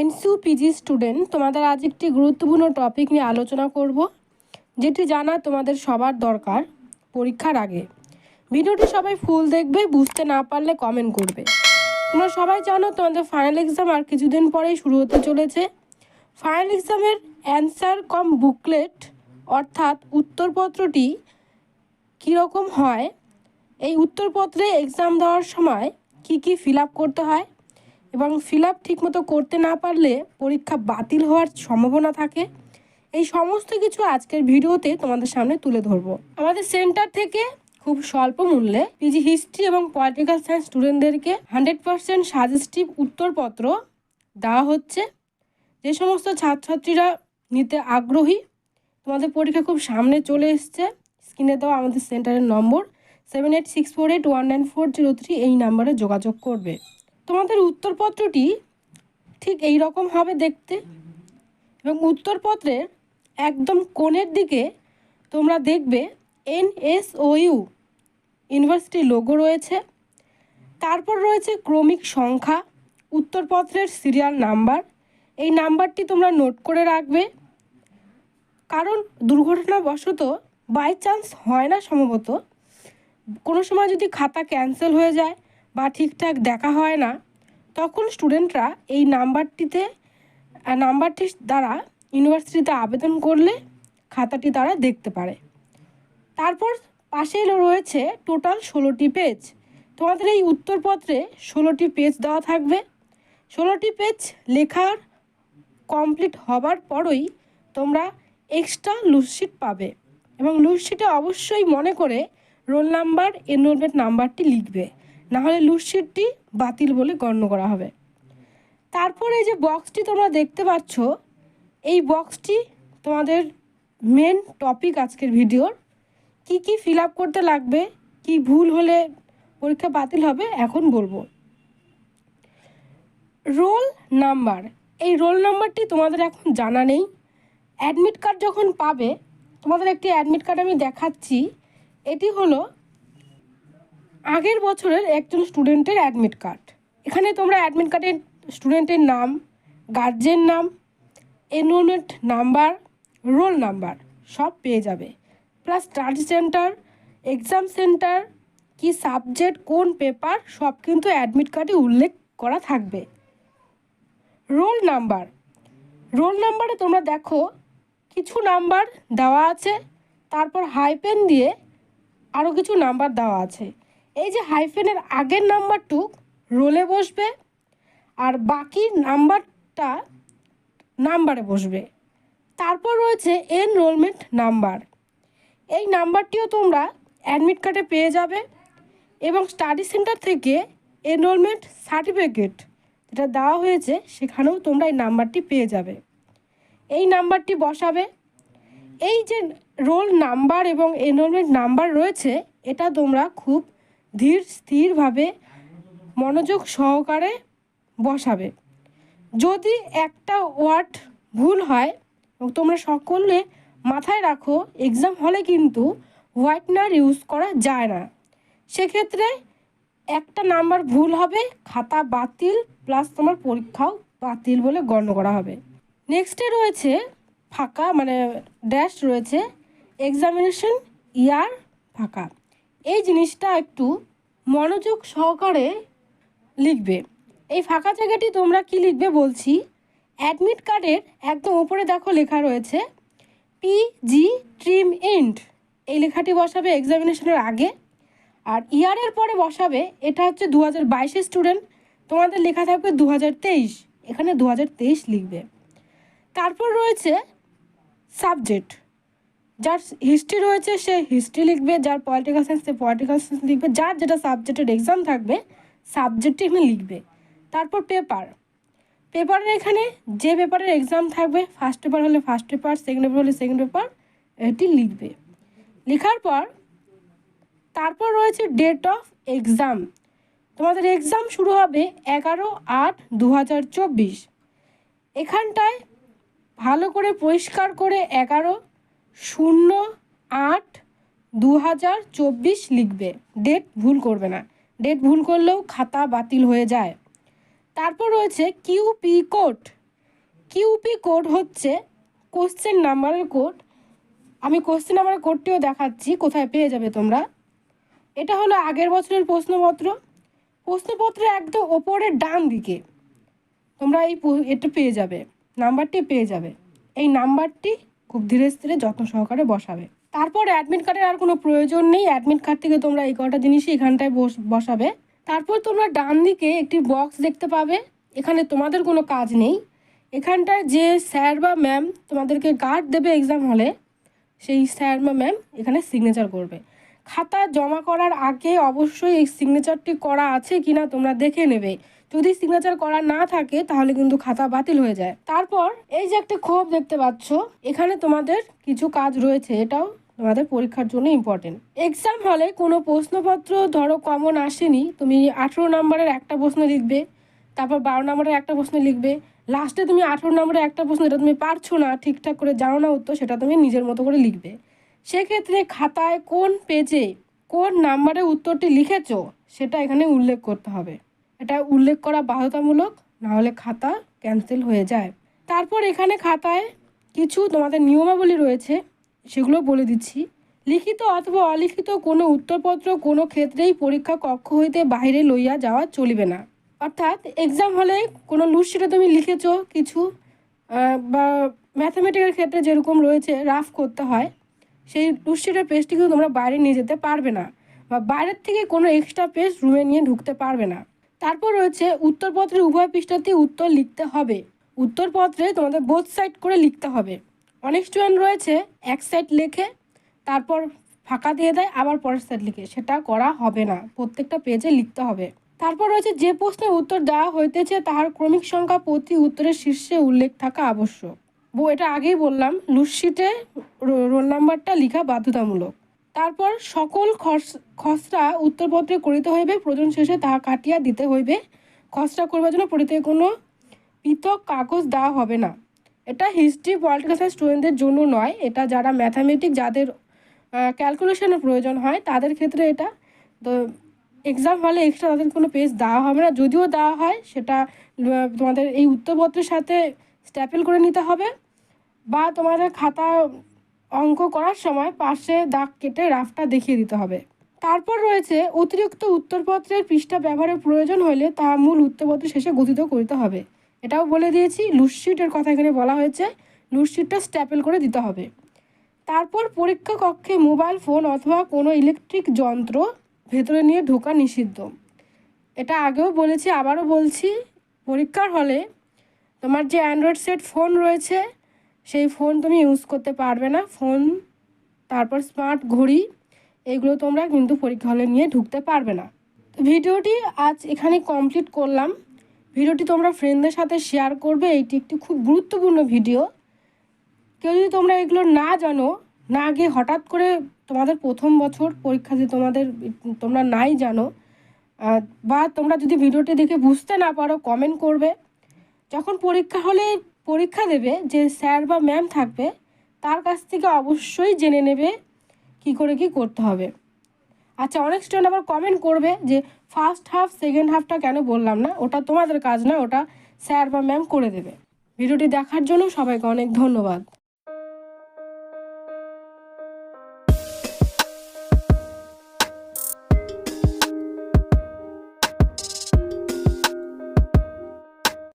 এনসিউ PG student তোমাদের আজ একটি গুরুত্বপূর্ণ টপিক নিয়ে আলোচনা করব, যেটি জানা তোমাদের সবার দরকার পরীক্ষার আগে। ভিডিওটি সবাই ফুল দেখবে, বুঝতে না পারলে কমেন্ট করবে। তোমরা সবাই জানো তোমাদের ফাইনাল এক্সাম আর কিছুদিন পরেই শুরু হতে চলেছে। ফাইনাল এক্সামের অ্যান্সার কম বুকলেট অর্থাৎ উত্তরপত্রটি কীরকম হয়? এই উত্তরপত্রে এক্সাম দেওয়ার সময় কি কি ফিল করতে হয়? এবং ফিল আপ ঠিকমতো করতে না পারলে পরীক্ষা বাতিল হওয়ার সম্ভাবনা থাকে। এই সমস্ত কিছু আজকের ভিডিওতে তোমাদের সামনে তুলে ধরবো। আমাদের সেন্টার থেকে খুব স্বল্প মূল্যে পিজি হিস্ট্রি এবং পলিটিক্যাল সায়েন্স স্টুডেন্টদেরকে হান্ড্রেড পার্সেন্ট সাজেস্টিভ উত্তরপত্র দেওয়া হচ্ছে। যে সমস্ত ছাত্রছাত্রীরা নিতে আগ্রহী, তোমাদের পরীক্ষা খুব সামনে চলে এসছে। স্ক্রিনে দেওয়া আমাদের সেন্টারের নম্বর। Seven eight six four eight one nine four zero three এই নাম্বারে যোগাযোগ করবে। তোমাদের উত্তরপত্রটি ঠিক এই রকম হবে দেখতে। এবং উত্তরপত্রের একদম কোণের দিকে তোমরা দেখবে N S O U university logo রয়েছে। তারপর রয়েছে ক্রমিক সংখ্যা, উত্তরপত্রের সিরিয়াল নাম্বার। এই নাম্বারটি তোমরা নোট করে রাখবে। কারণ দুর্ঘটনাবশত বাই চান্স হয় না সম্ভবত। কোনো সময় যদি খাতা ক্যান্সেল হয়ে যায় বা ঠিকঠাক দেখা হয় না, তখন স্টুডেন্টরা এই নাম্বারটিতে নাম্বারটির দ্বারা ইউনিভার্সিটিতে আবেদন করলে খাতাটি তারা দেখতে পারে। তারপর পাশে রয়েছে টোটাল ষোলোটি পেজ। তোমাদের এই উত্তরপত্রে ষোলোটি পেজ দেওয়া থাকবে। ষোলোটি পেজ লেখার কমপ্লিট হবার পরই তোমরা এক্সট্রা লুজশিট পাবে এবং লুজশিটে অবশ্যই মনে করে রোল নাম্বার, এনরোলমেন্ট নাম্বারটি লিখবে। নাহলে লুজশিটটি বাতিল বলে গণ্য করা হবে। তারপরে যে বক্সটি তোমরা দেখতে পাচ্ছ, এই বক্সটি তোমাদের মেন টপিক আজকের ভিডিওর। কি কি ফিল করতে লাগবে, কি ভুল হলে পরীক্ষা বাতিল হবে, এখন বলব। রোল নাম্বার, এই রোল নাম্বারটি তোমাদের এখন জানা নেই। অ্যাডমিট কার্ড যখন পাবে, তোমাদের একটি অ্যাডমিট কার্ড আমি দেখাচ্ছি, এটি হলো আগের বছরের একজন স্টুডেন্টের অ্যাডমিট কার্ড এখানে তোমরা অ্যাডমিট কার্ডের স্টুডেন্টের নাম গার্জেন নাম এনরোলমেন্ট নাম্বার রোল নাম্বার সব পেয়ে যাবে। Plus study centre exam centre কি সাবজেক্ট কোন পেপার সব কিন্তু অ্যাডমিট কার্ডে উল্লেখ করা থাকবে। রোল নাম্বার রোল নাম্বারে তোমরা দেখো, কিছু নাম্বার দেওয়া আছে, তারপর হাইপেন দিয়ে আরও কিছু নাম্বার দেওয়া আছে। এই যে হাইফেনের আগের নাম্বারটুক রোলে বসবে আর বাকি নাম্বারটা নাম্বারে বসবে। তারপর রয়েছে এনরোলমেন্ট নাম্বার এই নাম্বারটিও তোমরা অ্যাডমিট কার্ডে পেয়ে যাবে এবং স্টাডি সেন্টার থেকে এনরোলমেন্ট সার্টিফিকেট যেটা দেওয়া হয়েছে সেখানেও তোমরা এই নাম্বারটি পেয়ে যাবে। এই নাম্বারটি বসাবে। এই যে রোল নাম্বার এবং এনরোলমেন্ট নাম্বার রয়েছে, এটা তোমরা খুব ধীর, স্থিরভাবে মনোযোগ সহকারে বসাবে। যদি একটা ওয়ার্ড ভুল হয় এবং তোমরা সকলে মাথায় রাখো, এক্সাম হলে কিন্তু হোয়াইটনার ইউজ করা যায় না। সেক্ষেত্রে একটা নাম্বার ভুল হবে, খাতা বাতিল, প্লাস তোমার পরীক্ষাও বাতিল বলে গণ্য করা হবে। নেক্সটে রয়েছে ফাঁকা মানে ড্যাশ রয়েছে এক্সামিনেশন ইয়ার ফাঁকা। এই জিনিসটা একটু মনোযোগ সহকারে লিখবে। এই ফাঁকা জায়গাটি তোমরা কি লিখবে বলছি? অ্যাডমিট কার্ডের একদম ওপরে দেখো লেখা রয়েছে পিজি ট্রিম এন্ড এই লেখাটি বসাবে এক্সামিনেশনের আগে। আর ইয়ারের পরে বসাবে, এটা হচ্ছে দু হাজার স্টুডেন্ট তোমাদের লেখা থাকবে দু হাজার তেইশ, এখানে দু হাজার তেইশ লিখবে। তারপর রয়েছে সাবজেক্ট যার হিস্ট্রি রয়েছে, সে হিস্ট্রি লিখবে, যার পলিটিক্যাল সায়েন্স সে পলিটিক্যাল সায়েন্স লিখবে, যার যেটা সাবজেক্টের এক্সাম থাকবে সাবজেক্টটি এখানে লিখবে। তারপর পেপার পেপারের এখানে যে পেপারের এক্সাম থাকবে ফার্স্ট পেপার হলে ফার্স্ট পেপার সেকেন্ড পেপার হলে সেকেন্ড পেপার এটি লিখবে। লেখার পর, তারপর রয়েছে ডেট অফ এক্সাম তোমাদের এক্সাম শুরু হবে এগারো আট দু হাজার চব্বিশ। এখানটায় ভালো করে পরিষ্কার করে এগারো শূন্য আট দু হাজার চব্বিশ লিখবে। ডেট ভুল করবে না। ডেট ভুল করলেও খাতা বাতিল হয়ে যায়। তারপর রয়েছে কিউপি কোড কিউপি কোড হচ্ছে কোশ্চেন নাম্বারের কোড আমি কোশ্চেন নাম্বারের কোডটিও দেখাচ্ছি, কোথায় পেয়ে যাবে তোমরা। এটা হলো আগের বছরের প্রশ্নপত্র। প্রশ্নপত্রের একদম ওপরের ডান দিকে তোমরা এই এটা পেয়ে যাবে। নাম্বারটি পেয়ে যাবে। এই নাম্বারটি খুব ধীরে স্থিরে যত্ন সহকারে বসাবে। তারপর অ্যাডমিট কার্ডের আর কোনো প্রয়োজন নেই। অ্যাডমিট কার্ড থেকে তোমরা এই কটা জিনিসই এখানটায় বস- বসাবে। তারপর তোমরা ডান দিকে একটি বক্স দেখতে পাবে। এখানে তোমাদের কোনো কাজ নেই। এখানটায় যে স্যার বা ম্যাম তোমাদেরকে গার্ড দেবে এক্সাম হলে সেই স্যার বা ম্যাম এখানে সিগনেচার করবে। খাতা জমা করার আগে অবশ্যই এই সিগনেচারটি করা আছে কিনা তোমরা দেখে নেবে। যদি সিগনেচার করা না থাকে, তাহলে কিন্তু খাতা বাতিল হয়ে যায়। তারপর এই যে একটা ক্ষোভ দেখতে পাচ্ছ, এখানে তোমাদের কিছু কাজ রয়েছে, এটাও তোমাদের পরীক্ষার জন্য ইম্পর্টেন্ট এক্সাম হলে কোনো প্রশ্নপত্র ধরো কমন আসেনি, তুমি আঠেরো নম্বরের একটা প্রশ্ন লিখবে, তারপর বারো নম্বরের একটা প্রশ্ন লিখবে লাস্টে তুমি আঠেরো নম্বরের একটা প্রশ্ন যেটা তুমি পারছ না, ঠিকঠাক করে জানো না উত্তর, সেটা তুমি নিজের মতো করে লিখবে। সেক্ষেত্রে খাতায় কোন পেজে কোন নাম্বারে উত্তরটি লিখেছো, সেটা এখানে উল্লেখ করতে হবে। এটা উল্লেখ করা বাধ্যতামূলক, নাহলে খাতা ক্যান্সেল হয়ে যায়। তারপর এখানে খাতায় কিছু তোমাদের নিয়মাবলী রয়েছে, সেগুলো বলে দিচ্ছি। লিখিত অথবা অলিখিত কোনো উত্তরপত্র কোনো ক্ষেত্রেই পরীক্ষা কক্ষ হইতে বাইরে লইয়া যাওয়া চলিবে না। অর্থাৎ এক্সাম হলে কোনো লুটশিটে তুমি লিখেছো কিছু বা ম্যাথামেটিক্যাল ক্ষেত্রে যেরকম রয়েছে রাফ করতে হয়, সেই লুটশিটের পেজটি কিন্তু তোমরা বাইরে নিয়ে যেতে পারবে না, বা বাইরের থেকে কোনো এক্সট্রা পেজ রুমে নিয়ে ঢুকতে পারবে না। তারপর রয়েছে উত্তরপত্রের উভয় পৃষ্ঠাতে উত্তর লিখতে হবে। উত্তরপত্রে তোমাদের বোথ সাইড করে লিখতে হবে। অনেক স্টুডেন্ট রয়েছে, এক সাইড লেখে, তারপর ফাঁকা দিয়ে দেয়, আবার পরের সাইড লিখে। সেটা করা হবে না, প্রত্যেকটা পেজে লিখতে হবে। তারপর রয়েছে যে প্রশ্নের উত্তর দেওয়া হইতেছে, তাহার ক্রমিক সংখ্যা প্রতি উত্তরের শীর্ষে উল্লেখ থাকা আবশ্যক। এটা আগেই বললাম লুটশিটে রোল নাম্বারটা লেখা বাধ্যতামূলক। তারপর সকল খস- খসড়া উত্তরপত্রে করিতে হইবে, প্রয়োজন শেষে তাহা কাটিয়া দিতে হইবে। খসড়া করবার জন্য পড়িতে কোনো পৃথক কাগজ দেওয়া হবে না। এটা হিস্ট্রি পলিটিক্যাল সায়েন্স স্টুডেন্টদের জন্য নয়, এটা যারা ম্যাথামেটিক যাদের ক্যালকুলেশনের প্রয়োজন হয়, তাদের ক্ষেত্রে এটা, তো এক্সাম হলে এক্সট্রা তাদের কোনো পেজ দেওয়া হবে না। যদিও দেওয়া হয়, সেটা তোমাদের এই উত্তরপত্রের সাথে স্ট্যাপেল করে নিতে হবে। বা তোমাদের খাতা অঙ্ক করার সময় পাশে দাগ কেটে রাফটা দেখিয়ে দিতে হবে। তারপর রয়েছে অতিরিক্ত উত্তরপত্রের পৃষ্ঠা ব্যবহারের প্রয়োজন হলে তা মূল উত্তরপত্র শেষে গঠিত করতে হবে। এটাও বলে দিয়েছি লুটশিটের কথা এখানে বলা হয়েছে। লুটশিটটা স্ট্যাপেল করে দিতে হবে। তারপর পরীক্ষা কক্ষে মোবাইল ফোন অথবা কোনো ইলেকট্রিক যন্ত্র ভেতরে নিয়ে ঢোকা নিষিদ্ধ। এটা আগেও বলেছি, আবারও বলছি, পরীক্ষার হলে তোমার যে অ্যান্ড্রয়েড সেট ফোন রয়েছে সেই ফোন তুমি ইউজ করতে পারবে না। ফোন তারপর স্মার্ট ঘড়ি, এগুলো তোমরা কিন্তু পরীক্ষা হলে নিয়ে ঢুকতে পারবে না। ভিডিওটি আজ এখানে কমপ্লিট করলাম। ভিডিওটি তোমরা ফ্রেন্ডদের সাথে শেয়ার করবে এইটি একটি খুব গুরুত্বপূর্ণ ভিডিও কেউ যদি তোমরা এগুলো না জানো, না গিয়ে হঠাৎ করে তোমাদের প্রথম বছর পরীক্ষা যে তোমাদের তোমরা নাই জানো বা তোমরা যদি ভিডিওটি দেখে বুঝতে না পারো কমেন্ট করবে। যখন পরীক্ষা হলে পরীক্ষা দেবে যে স্যার বা ম্যাম থাকবে, তার কাছ থেকে অবশ্যই জেনে নেবে কি করে কি করতে হবে। আচ্ছা অনেক স্টুডেন্ট আবার কমেন্ট করবে যে ফার্স্ট হাফ সেকেন্ড হাফটা কেন বললাম না? ওটা তোমাদের কাজ না, ওটা স্যার বা ম্যাম করে দেবে। ভিডিওটি দেখার জন্য সবাইকে অনেক ধন্যবাদ।